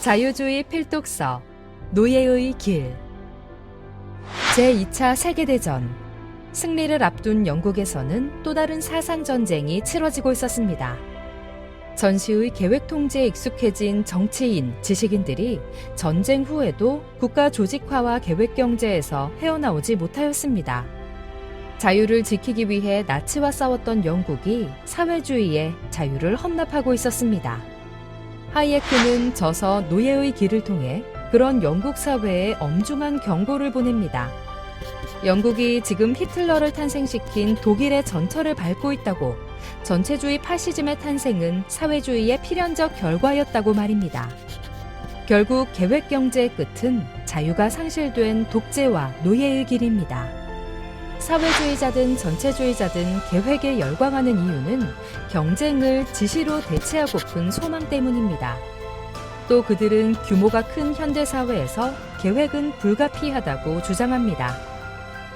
자유주의 필독서 노예의 길 제2차 세계대전 승리를 앞둔 영국에서는 또 다른 사상 전쟁이 치러지고 있었습니다. 전시의 계획 통제에 익숙해진 정치인, 지식인들이 전쟁 후에도 국가 조직화와 계획 경제에서 헤어나오지 못하였습니다. 자유를 지키기 위해 나치와 싸웠던 영국이 사회주의의 자유를 헌납하고 있었습니다. 하이에크는 저서 노예의 길을 통해 그런 영국 사회에 엄중한 경고를 보냅니다. 영국이 지금 히틀러를 탄생시킨 독일의 전철을 밟고 있다고 전체주의 파시즘의 탄생은 사회주의의 필연적 결과였다고 말입니다. 결국 계획 경제의 끝은 자유가 상실된 독재와 노예의 길입니다. 사회주의자든 전체주의자든 계획에 열광하는 이유는 경쟁을 지시로 대체하고픈 소망 때문입니다. 또 그들은 규모가 큰 현대사회에서 계획은 불가피하다고 주장합니다.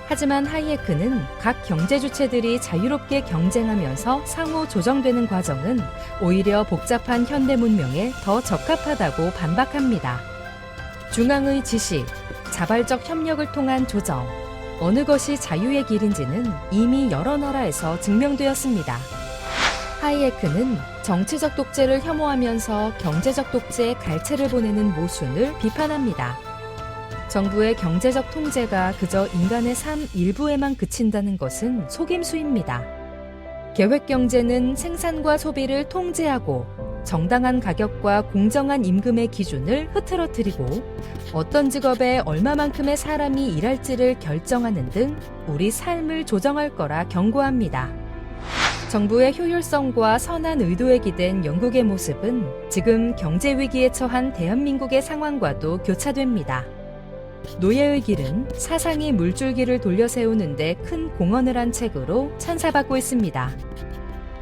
하지만 하이에크는 각 경제 주체들이 자유롭게 경쟁하면서 상호 조정되는 과정은 오히려 복잡한 현대 문명에 더 적합하다고 반박합니다. 중앙의 지시, 자발적 협력을 통한 조정, 어느 것이 자유의 길인지는 이미 여러 나라에서 증명되었습니다. 하이에크는 정치적 독재를 혐오하면서 경제적 독재의 갈채를 보내는 모순을 비판합니다. 정부의 경제적 통제가 그저 인간의 삶 일부에만 그친다는 것은 속임수입니다. 계획 경제는 생산과 소비를 통제하고 정당한 가격과 공정한 임금의 기준을 흐트러뜨리고 어떤 직업에 얼마만큼의 사람이 일할지를 결정하는 등 우리 삶을 조정할 거라 경고합니다. 정부의 효율성과 선한 의도에 기댄 영국의 모습은 지금 경제 위기에 처한 대한민국의 상황과도 교차됩니다. 노예의 길은 사상이 물줄기를 돌려 세우는데 큰 공헌을 한 책으로 찬사받고 있습니다.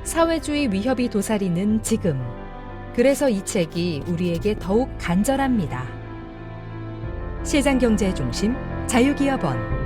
사회주의 위협이 도사리는 지금. 그래서 이 책이 우리에게 더욱 간절합니다. 시장 경제의 중심, 자유기업원.